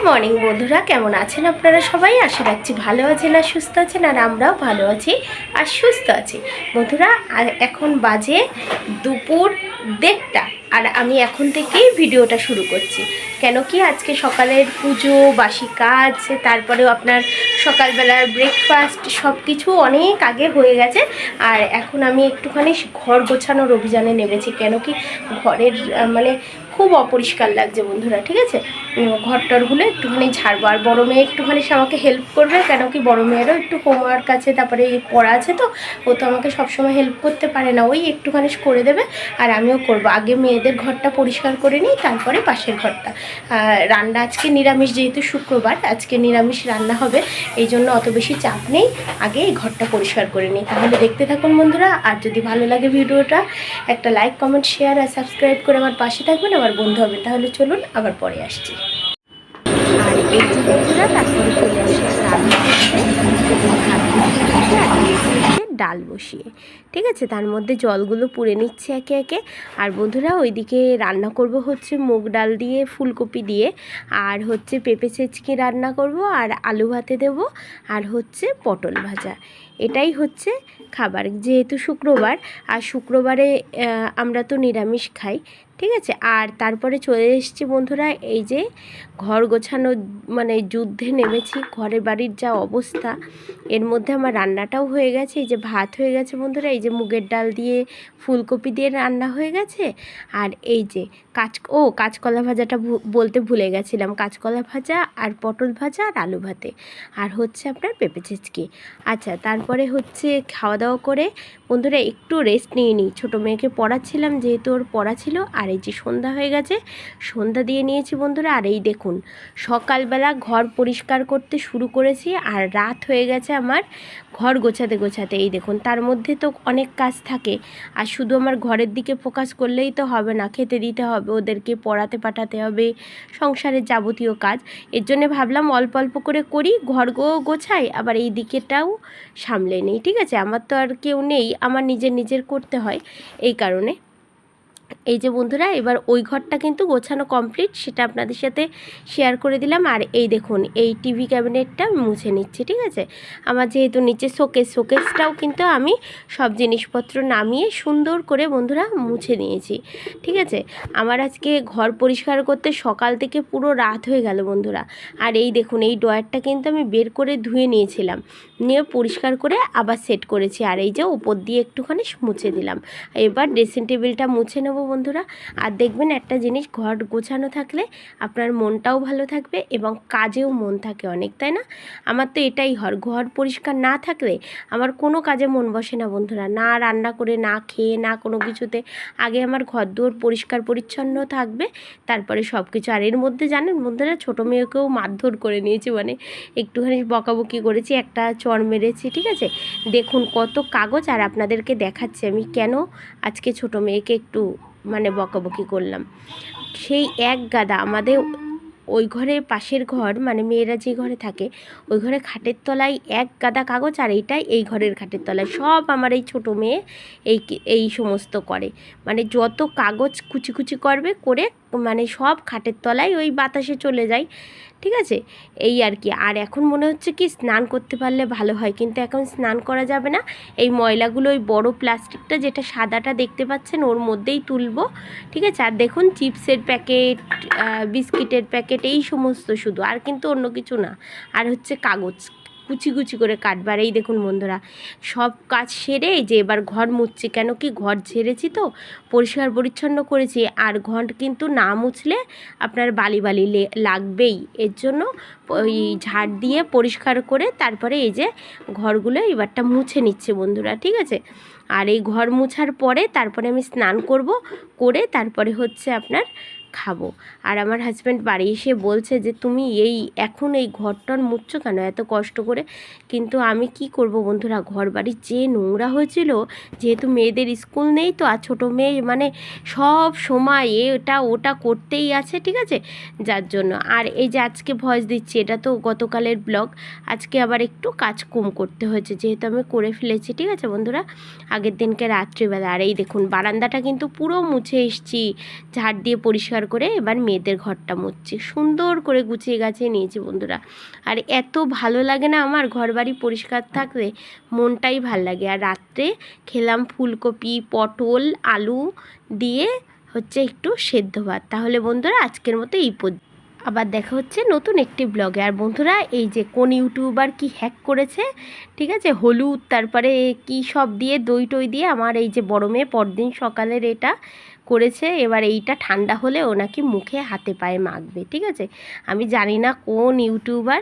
Good morning বন্ধুরা। কেমন আছেন আপনারা সবাই? আশা রাখছি ভালো আছেন আর সুস্থ আছেন, আর আমরাও ভালো আছি আর সুস্থ আছি। বন্ধুরা, আর এখন বাজে দুপুর দেড়টা, আর আমি এখন থেকেই ভিডিওটা শুরু করছি। কেন কি আজকে সকালের পুজো, বাসি কাজ, তারপরেও আপনার সকালবেলার ব্রেকফাস্ট সব কিছু অনেক আগে হয়ে গেছে। আর এখন আমি একটুখানি ঘর গোছানোর অভিযানে নেমেছি। কেন কি ঘরের মানে খুব অপরিষ্কার লাগছে বন্ধুরা ঠিক আছে? উম, ঘরটরগুলো একটুখানি ঝাড়বো। আর বড়ো মেয়ে একটুখানি সে আমাকে হেল্প করবে কেন কি বড়ো মেয়েরও একটু হোমওয়ার্ক আছে তারপরে পড়া আছে তো ও তো আমাকে সবসময় হেল্প করতে পারে না। ওই একটুখানি করে দেবে আর আমিও করব। আগে মেয়েদের ঘরটা পরিষ্কার করে নিই তারপরে পাশের ঘরটা। রান্না আজকে নিরামিষ যেহেতু শুক্রবার আজকে নিরামিষ রান্না হবে এই জন্য অত বেশি চাপ নেই। আগে এই ঘরটা পরিষ্কার করে নিই। তাহলে দেখতে থাকুন বন্ধুরা আর যদি ভালো লাগে ভিডিওটা একটা লাইক কমেন্ট শেয়ার আর সাবস্ক্রাইব করে আমার পাশে থাকবেন। আমার বন্ধু হবে, তাহলে চলুন আবার পরে আসছি। আর বন্ধুরা, তারপরে চলে ডাল বসিয়ে, ঠিক আছে? তার মধ্যে জলগুলো পুড়ে নিচ্ছে একে একে। আর বন্ধুরা, ওইদিকে রান্না করব হচ্ছে মুগ ডাল দিয়ে, ফুলকপি দিয়ে। আর হচ্ছে পেঁপে চেচকি রান্না করব, আর আলু ভাতে দেব, আর হচ্ছে পটল ভাজা। এটাই হচ্ছে খাবার। যেহেতু শুক্রবার, আর শুক্রবারে আমরা তো নিরামিষ খাই, ঠিক আছে? আর তারপরে চলে এসেছি বন্ধুরা, এই যে ঘর গোছানো মানে যুদ্ধে নেমেছি ঘরের বাড়ির যা অবস্থা, এর মধ্যে আমার রান্নাটাও হয়ে গেছে, এই যে ভাত হয়ে গেছে বন্ধুরা, এই যে মুগের ডাল দিয়ে ফুলকপি দিয়ে রান্না হয়ে গেছে, আর এই যে কাঁচ, ও কাঁচকলা ভাজাটা বলতে ভুলে গেছিলাম, কাঁচকলা ভাজা আর পটল ভাজা আর আলু ভাতে, আর হচ্ছে আপনার পেঁপে চেচকি আচ্ছা তারপরে হচ্ছে খাওয়া দাওয়া করে বন্ধুরা, একটু রেস্ট নিয়ে নিই। ছোটো মেয়েকে পড়াচ্ছিলাম, যেহেতু ওর পড়া ছিল, আর এই যে সন্ধ্যা হয়ে গেছে, সন্ধ্যা দিয়ে নিয়েছি বন্ধুরা, আর এই দেখুন, সকালবেলা ঘর পরিষ্কার করতে শুরু করেছি, আর রাত হয়ে গেছে আমার ঘর গোছাতে গোছাতে। এই দেখুন, তার মধ্যে তো অনেক কাজ থাকে, আর শুধু আমার ঘরের দিকে ফোকাস করলেই তো হবে না, খেতে দিতে হবে, ওদেরকে পড়াতে পাঠাতে হবে, সংসারের যাবতীয় কাজ। এর জন্য ভাবলাম অল্প অল্প করে করি, ঘর গো গোছাই আবার এই দিকেটাও সামলে নেই, ঠিক আছে? আমার তো আর কেউ নেই আমার নিজের নিজের করতে হয় এই কারণে। এই যে বন্ধুরা, এবার ওই ঘরটা কিন্তু গোছানো কমপ্লিট সেটা আপনাদের সাথে শেয়ার করে দিলাম। আর এই দেখুন, এই টিভি ক্যাবিনেটটা আমি মুছে নিচ্ছি, ঠিক আছে? আমার যেহেতু নিচে শোকেস শোকেসটাও কিন্তু আমি সব জিনিসপত্র নামিয়ে সুন্দর করে বন্ধুরা মুছে নিয়েছি, ঠিক আছে? আমার আজকে ঘর পরিষ্কার করতে সকাল থেকে পুরো রাত হয়ে গেল বন্ধুরা। আর এই দেখুন, এই ড্রয়ারটা কিন্তু আমি বের করে ধুয়ে নিয়েছিলাম। নিয়ে পরিষ্কার করে আবার সেট করেছি। আর এই যে উপর দিয়ে একটুখানি মুছে দিলাম। এবার ড্রেসিং টেবিলটা মুছে নেব বন্ধুরা। আর দেখবেন একটা জিনিস, ঘর গোছানো থাকলে আপনার মনটাও ভালো থাকবে এবং কাজেও মন থাকে অনেক, তাই না? আমার তো এটাই হয় ঘর পরিষ্কার না থাকলে আমার কোনো কাজে মন বসে না বন্ধুরা। না রান্না করে, না খেয়ে, না কোনো কিছুতে। আগে আমার ঘর দুয়ার পরিষ্কার পরিচ্ছন্ন থাকবে, তারপরে সব কিছু আর এর মধ্যে জানেন বন্ধুরা, ছোটো মেয়েকেও মারধর করে নিয়েছি মানে একটুখানি বকাবকি করেছি, একটা চর মেরেছি, ঠিক আছে? দেখুন কত কাগজ আর আপনাদেরকে দেখাচ্ছি আমি কেন আজকে ছোটো মেয়েকে একটু মানে বকাবকি করলাম। সেই এক গাদা আমাদের ওই ঘরে পাশের ঘর মানে মেয়েরা যে ঘরে থাকে, ওই ঘরে খাটের তলায় এক গাদা কাগজ আর এইটাই এই ঘরের খাটের তলায়। সব আমার এই ছোটো মেয়ে এই এই সমস্ত করে। মানে যত কাগজ কুচি কুচি করবে, করে মানে সব খাটের তলায় ওই বাতাসে চলে যায়, ঠিক আছে? এই আর কি। আর এখন মনে হচ্ছে কি স্নান করতে পারলে ভালো হয়, কিন্তু এখন স্নান করা যাবে না। এই ময়লাগুলো, ওই বড় প্লাস্টিকটা যেটা সাদাটা দেখতে পাচ্ছেন, ওর মধ্যেই তুলবো, ঠিক আছে? আর দেখুন চিপসের প্যাকেট বিস্কিটের প্যাকেট, এই সমস্ত শুধু। আর কিন্তু অন্য কিছু না। আর হচ্ছে কাগজ। কুচি কুচি করে কাটবার। এই দেখুন বন্ধুরা, সব কাজ সেরে যে এবার ঘর মুছছি। কেন কি ঘর ঝেড়েছি তো, পরিষ্কার পরিচ্ছন্ন করেছি। আর ঘর কিন্তু না মুছলে আপনার বালি বালি লাগবেই। এর জন্য ওই ঝাড় দিয়ে পরিষ্কার করে তারপরে এই যে ঘরগুলো এবারটা মুছে নিচ্ছে বন্ধুরা, ঠিক আছে? আর এই ঘর মুছার পরে তারপরে আমি স্নান করব, করে তারপরে হচ্ছে আপনার খাব। আর আমার হাজব্যান্ড বাড়ি এসে বলছে যে, তুমি এই, এখন এই ঘরটর মুছছো কেন? এত কষ্ট করে। কিন্তু আমি কি করব বন্ধুরা? ঘর বাড়ি যে নোংরা হয়েছিল। যেহেতু মেয়েদের স্কুল নেই তো, আর ছোটো মেয়ে মানে সব সময় এটা ওটা করতেই আছে, ঠিক আছে? যার জন্য। আর এই যে আজকে ভয়েস দিচ্ছি, এটা তো গতকালের ব্লগ আজকে আবার একটু কাজ কম করতে হয়েছে, যেহেতু আমি করে ফেলেছি, ঠিক আছে বন্ধুরা? আগের দিনকে রাত্রিবেলা। আর এই দেখুন, বারান্দাটা কিন্তু পুরো মুছে এসছি। ঝাড় দিয়ে পরিষ্কার পরিষ্কার করে এবার মেয়েদের ঘরটা মুছছি। সুন্দর করে গুছিয়ে গাছিয়ে নিয়েছি বন্ধুরা। আর এত ভালো লাগে না আমার ঘর বাড়ি পরিষ্কার থাকলে, মনটাই ভালো লাগে। আর রাত্রে খেলাম ফুলকপি, পটল, আলু দিয়ে হচ্ছে একটু সেদ্ধ ভাত। তাহলে বন্ধুরা আজকের মতো এই পর্যন্ত আবার দেখা হচ্ছে নতুন একটি ব্লগে আর বন্ধুরা, এই যে কোন ইউটিউবার কি হ্যাক করেছে, ঠিক আছে? হলুদ, তারপরে কি সব দিয়ে দই টই দিয়ে আমার এই যে বড় মেয়ে, পরদিন সকালের এটা করেছে, এবার এইটা ঠান্ডা হলে ওনাকে মুখে হাতে পায়ে মাখবে, ঠিক আছে? আমি জানি না কোন ইউটিউবার